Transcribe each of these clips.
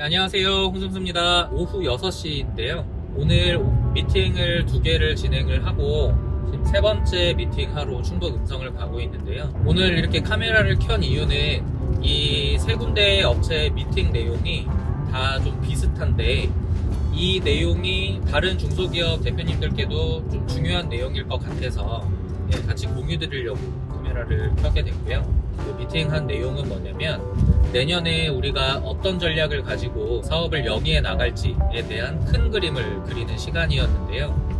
네, 안녕하세요. 홍승수입니다. 오후 6시인데요. 오늘 미팅을 두 개를 진행을 하고 지금 세 번째 미팅 하러 충북 음성을 가고 있는데요. 오늘 이렇게 카메라를 켠 이유는 이 세 군데의 업체 미팅 내용이 다 좀 비슷한데 이 내용이 다른 중소기업 대표님들께도 좀 중요한 내용일 것 같아서 예, 같이 공유 드리려고 카메라를 켜게 됐고요. 그 미팅한 내용은 뭐냐면 내년에 우리가 어떤 전략을 가지고 사업을 영위해 나갈지에 대한 큰 그림을 그리는 시간이었는데요.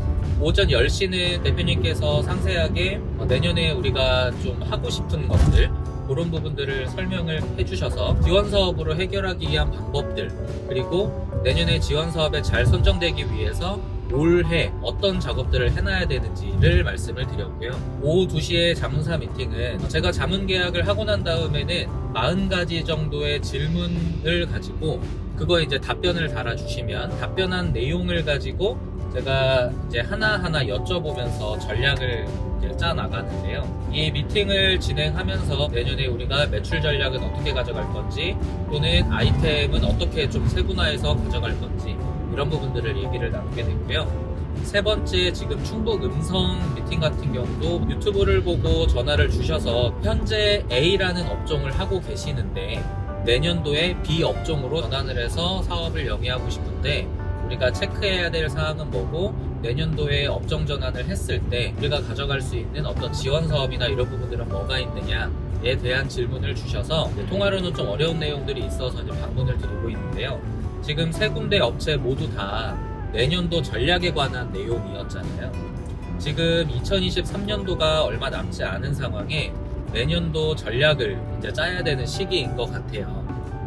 오전 10시는 대표님께서 상세하게 어, 내년에 우리가 좀 하고 싶은 것들 그런 부분들을 설명을 해주셔서 지원 사업으로 해결하기 위한 방법들 그리고 내년에 지원 사업에 잘 선정되기 위해서 올해 어떤 작업들을 해놔야 되는지를 말씀을 드렸고요. 오후 2시에 자문사 미팅은 제가 자문 계약을 하고 난 다음에는 40가지 정도의 질문을 가지고 그거 이제 답변을 달아주시면 답변한 내용을 가지고 제가 이제 하나하나 여쭤보면서 전략을 이제 짜 나가는데요. 이 미팅을 진행하면서 내년에 우리가 매출 전략은 어떻게 가져갈 건지 또는 아이템은 어떻게 좀 세분화해서 가져갈 건지 이런 부분들을 얘기를 나누게 됐고요. 세 번째 지금 충북 음성 미팅 같은 경우도 유튜브를 보고 전화를 주셔서 현재 A라는 업종을 하고 계시는데 내년도에 B 업종으로 전환을 해서 사업을 영위하고 싶은데 우리가 체크해야 될 사항은 뭐고 내년도에 업종 전환을 했을 때 우리가 가져갈 수 있는 어떤 지원 사업이나 이런 부분들은 뭐가 있느냐에 대한 질문을 주셔서 통화로는 좀 어려운 내용들이 있어서 방문을 드리고 있는데요. 지금 세 군데 업체 모두 다 내년도 전략에 관한 내용이었잖아요. 지금 2023년도가 얼마 남지 않은 상황에 내년도 전략을 이제 짜야 되는 시기인 것 같아요.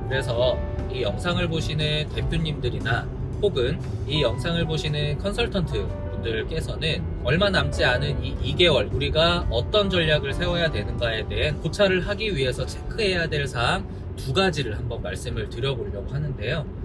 그래서 이 영상을 보시는 대표님들이나 혹은 이 영상을 보시는 컨설턴트 분들께서는 얼마 남지 않은 이 2개월 우리가 어떤 전략을 세워야 되는가에 대한 고찰을 하기 위해서 체크해야 될 사항 두 가지를 한번 말씀을 드려보려고 하는데요.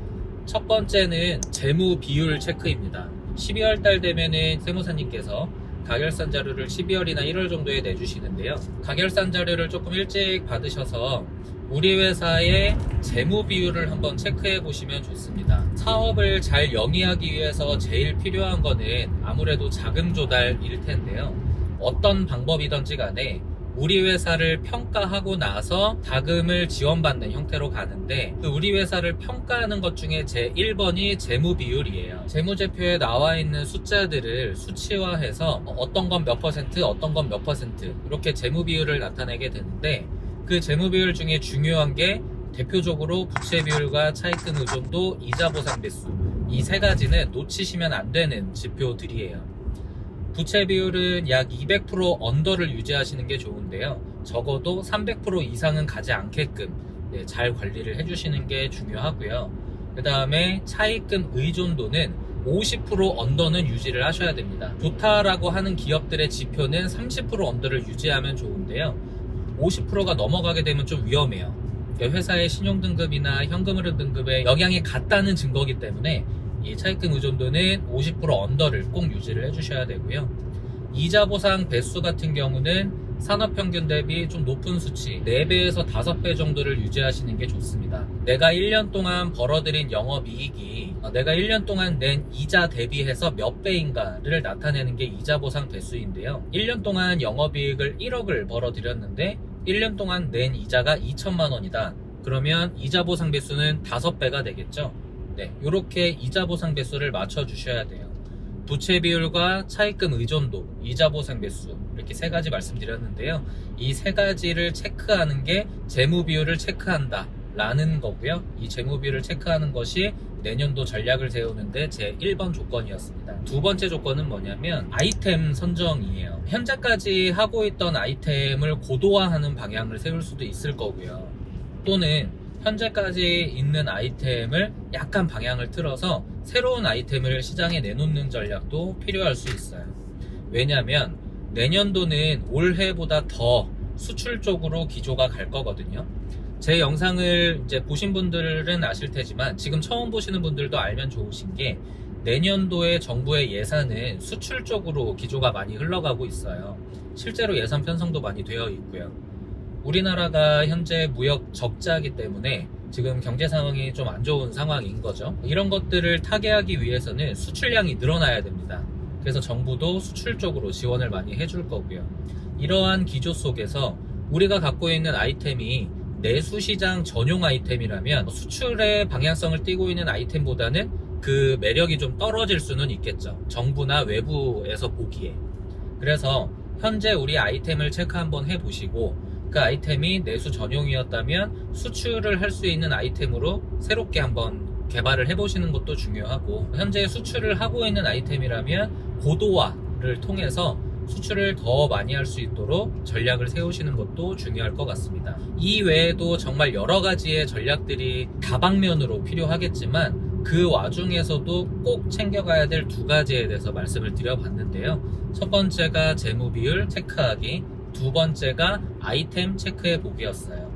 첫 번째는 재무 비율 체크입니다. 12월 달 되면은 세무사님께서 가결산 자료를 12월이나 1월 정도에 내주시는데요. 가결산 자료를 조금 일찍 받으셔서 우리 회사의 재무 비율을 한번 체크해 보시면 좋습니다. 사업을 잘 영위하기 위해서 제일 필요한 거는 아무래도 자금 조달일 텐데요. 어떤 방법이든지 간에 우리 회사를 평가하고 나서 자금을 지원받는 형태로 가는데 그 우리 회사를 평가하는 것 중에 제 1번이 재무 비율이에요. 재무제표에 나와 있는 숫자들을 수치화해서 어떤 건 몇 퍼센트, 어떤 건 몇 퍼센트 이렇게 재무 비율을 나타내게 되는데 그 재무 비율 중에 중요한 게 대표적으로 부채 비율과 차입금 의존도, 이자 보상 배수 이 세 가지는 놓치시면 안 되는 지표들이에요. 부채 비율은 약 200% 언더를 유지하시는 게 좋은데요. 적어도 300% 이상은 가지 않게끔 네, 잘 관리를 해주시는 게 중요하고요. 그 다음에 차입금 의존도는 50% 언더는 유지를 하셔야 됩니다. 좋다라고 하는 기업들의 지표는 30% 언더를 유지하면 좋은데요. 50%가 넘어가게 되면 좀 위험해요. 회사의 신용등급이나 현금 흐름 등급에 영향이 갔다는 증거이기 때문에 이 차입금 의존도는 50% 언더를 꼭 유지를 해주셔야 되고요. 이자 보상 배수 같은 경우는 산업 평균 대비 좀 높은 수치 4배에서 5배 정도를 유지하시는 게 좋습니다. 내가 1년 동안 벌어들인 영업이익이 어, 내가 1년 동안 낸 이자 대비해서 몇 배인가를 나타내는 게 이자 보상 배수인데요. 1년 동안 영업이익을 1억을 벌어들였는데 1년 동안 낸 이자가 2천만 원이다. 그러면 이자 보상 배수는 5배가 되겠죠. 네, 이렇게 이자 보상 배수를 맞춰 주셔야 돼요. 부채 비율과 차입금 의존도, 이자 보상 배수 이렇게 세 가지 말씀드렸는데요. 이 세 가지를 체크하는 게 재무 비율을 체크한다. 라는 거고요. 이 재무 비율을 체크하는 것이 내년도 전략을 세우는데 제 1번 조건이었습니다. 두 번째 조건은 뭐냐면 아이템 선정이에요. 현재까지 하고 있던 아이템을 고도화하는 방향을 세울 수도 있을 거고요. 또는 현재까지 있는 아이템을 약간 방향을 틀어서 새로운 아이템을 시장에 내놓는 전략도 필요할 수 있어요. 왜냐하면 내년도는 올해보다 더 수출 쪽으로 기조가 갈 거거든요. 제 영상을 이제 보신 분들은 아실 테지만 지금 처음 보시는 분들도 알면 좋으신 게 내년도에 정부의 예산은 수출 쪽으로 기조가 많이 흘러가고 있어요. 실제로 예산 편성도 많이 되어 있고요. 우리나라가 현재 무역 적자이기 때문에 지금 경제 상황이 좀 안 좋은 상황인 거죠. 이런 것들을 타개하기 위해서는 수출량이 늘어나야 됩니다. 그래서 정부도 수출 쪽으로 지원을 많이 해줄 거고요. 이러한 기조 속에서 우리가 갖고 있는 아이템이 내수 시장 전용 아이템이라면 수출의 방향성을 띠고 있는 아이템보다는 그 매력이 좀 떨어질 수는 있겠죠. 정부나 외부에서 보기에. 그래서 현재 우리 아이템을 체크 한번 해보시고 그 아이템이 내수 전용이었다면 수출을 할 수 있는 아이템으로 새롭게 한번 개발을 해보시는 것도 중요하고 현재 수출을 하고 있는 아이템이라면 고도화를 통해서 수출을 더 많이 할 수 있도록 전략을 세우시는 것도 중요할 것 같습니다. 이 외에도 정말 여러 가지의 전략들이 다방면으로 필요하겠지만 그 와중에서도 꼭 챙겨가야 될 두 가지에 대해서 말씀을 드려봤는데요. 첫 번째가 재무 비율 체크하기, 두 번째가 아이템 체크해 보기였어요.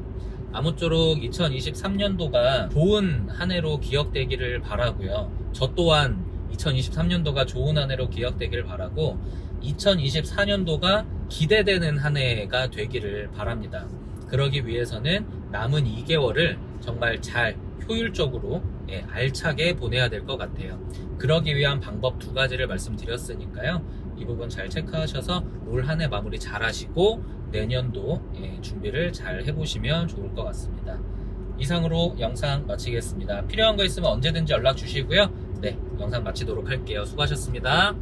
아무쪼록 2023년도가 좋은 한 해로 기억되기를 바라고요. 저 또한 2023년도가 좋은 한 해로 기억되기를 바라고 2024년도가 기대되는 한 해가 되기를 바랍니다. 그러기 위해서는 남은 2개월을 정말 잘 효율적으로 예, 알차게 보내야 될 것 같아요. 그러기 위한 방법 두 가지를 말씀드렸으니까요. 이 부분 잘 체크하셔서 올 한 해 마무리 잘 하시고 내년도 예, 준비를 잘 해보시면 좋을 것 같습니다. 이상으로 영상 마치겠습니다. 필요한 거 있으면 언제든지 연락 주시고요. 네, 영상 마치도록 할게요. 수고하셨습니다.